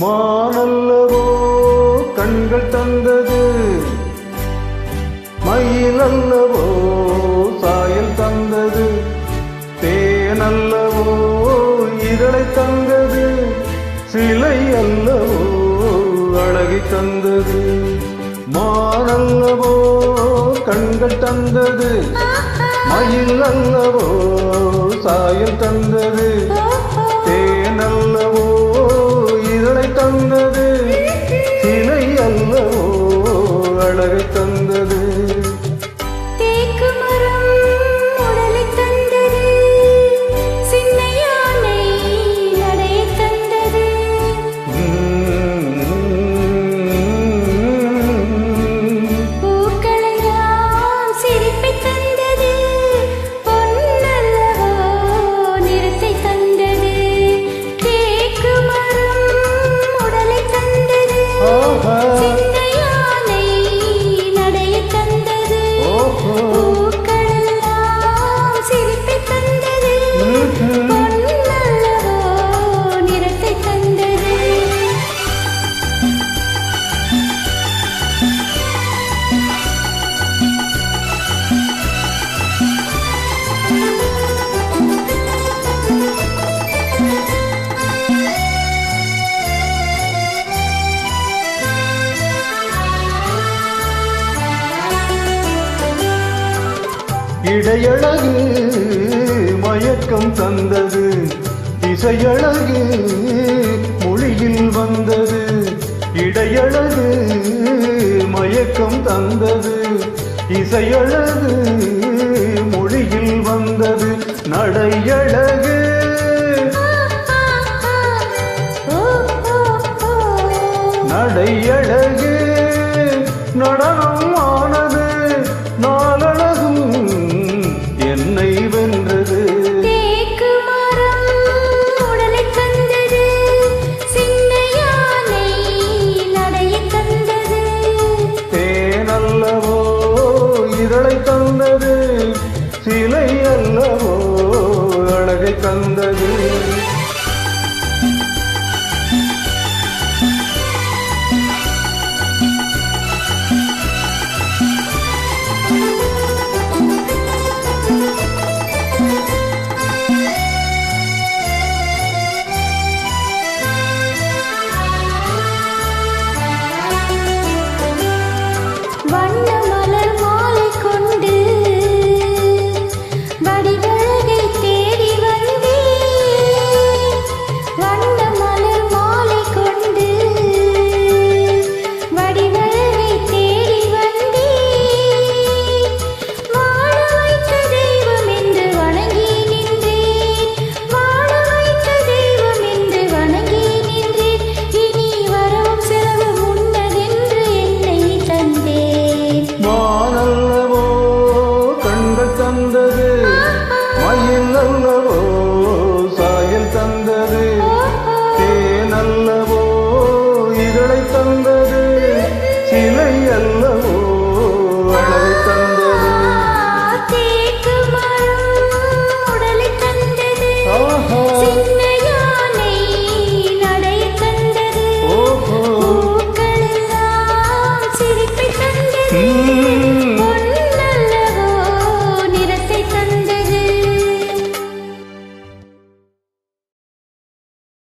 மானல்லவோ கண்கள் தந்தது. மயிலல்லவோ சாயல் தந்தது. தேனல்லவோ இதழை தந்தது. சிலை அல்லவோ அழகி தந்தது. மானல்லவோ கண்கள் தந்தது. மயில் அல்லவோ சாயல் தந்தது. தந்தது இடையழகு மயக்கம் தந்தது. திசையழகு மொழியில் வந்தது. இடையழகு மயக்கம் தந்தது. இசையழகு மொழியில் வந்தது. நடையழகு சொன்னது சிலை அல்லவோ அழகை தந்தது.